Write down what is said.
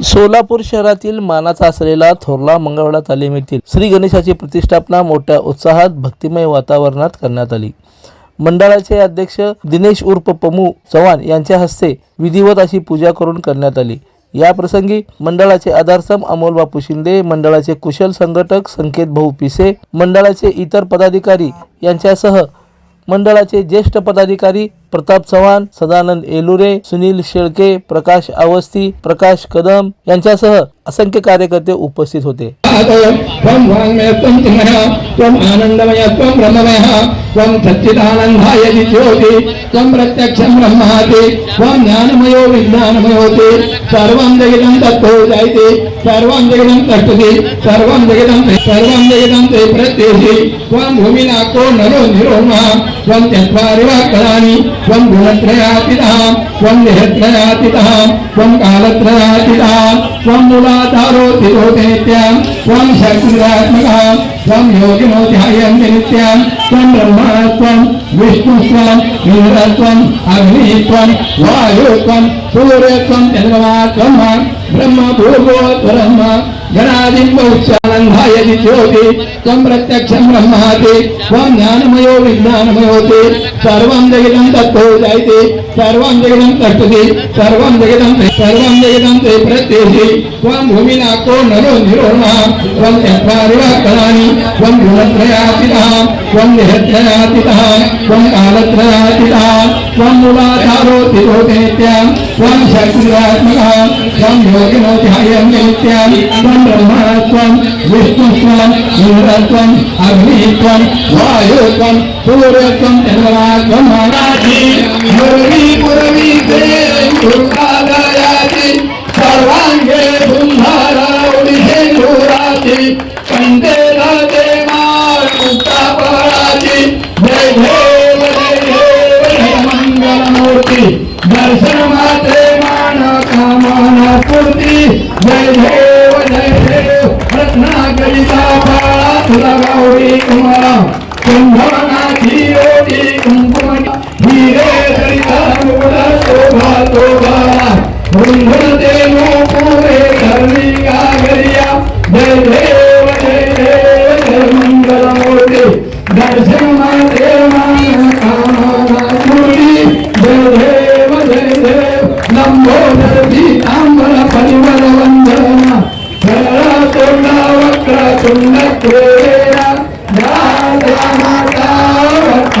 सोलापूर शहरातील मानाचा असलेला थोरला मंगळवाडा तालीम येथील श्री गणेशाची प्रतिष्ठापना मोठ्या उत्साहात भक्तिमय वातावरणात करण्यात आली. मंडळाचे अध्यक्ष दिनेश उर्फ पमू चव्हाण यांच्या हस्ते विधिवत अशी पूजा करून करण्यात आली. या प्रसंगी मंडळाचे आधारस्तंभ अमोल बापू शिंदे मंडळाचे कुशल संघटक संकेत भाऊ पिसे मंडळाचे इतर पदाधिकारी यांच्यासह मंडळाचे ज्येष्ठ पदाधिकारी प्रताप चव्हाण सदानंद एलुरे सुनील शेळके प्रकाश अवस्थी प्रकाश कदम यांच्यासह असंख्य कार्यकर्ते उपस्थित होते. सर्व जगदं ते चिन्मय त्वं आनन्दमय त्वं त्वं सच्चिदानन्दाय ज्योति नरो निरोमः त्वं चत्वारि वाक्कलानि त्वं गुणत्रयातीतः त्वं देहत्रयातीतः त्वं कालत्रयातीतः त्वं मूलाधारो तिरोति नित्यं त्वं शक्तिरात्मकः त्वं योगिनो ध्यायन्ति नित्यं त्वं ब्रह्मा त्वं विष्णुत्वं इन्द्रत्वम् अग्नित्वं वायुत्वं सूर्यत्वं चन्द्रमा त्वं ब्रह्म भूर्भुवत्वरम् गणादिम्बोच्चानन्दाय ज्योति त्वं प्रत्यक्षं ब्रह्माति त्वं ज्ञानमयो विज्ञानमयोति। सर्वं जगितं तत्तो जयति सर्वं जगितं तष्टति सर्वं जगितं सर्वं जगितं ते प्रत्येति। त्वं भूमिनाको नरो निरोमः त्वं चत्वारि वाक्कलानि त्वं गुणत्रयातीतः त्वं देहत्रयातीतः त्वं कालत्रयातीतः। त्वं मूलाधारो तिरोति नित्यं त्वं शक्तिरात्मकः त्वं योगिनो ध्यायन्ति नित्यं त्वं ब्रह्मा त्वं विष्णुत्वम् इन्द्रत्वम् अग्नित्वं वायुत्वं सूर्यत्वं चन्द्रमा त्वं महाराजि मुरवी पुरवी गौरी कुमारा कुंभवनाची ओटी कुंकुम हिरे सरिता शोभा शोभा पुरे जय जय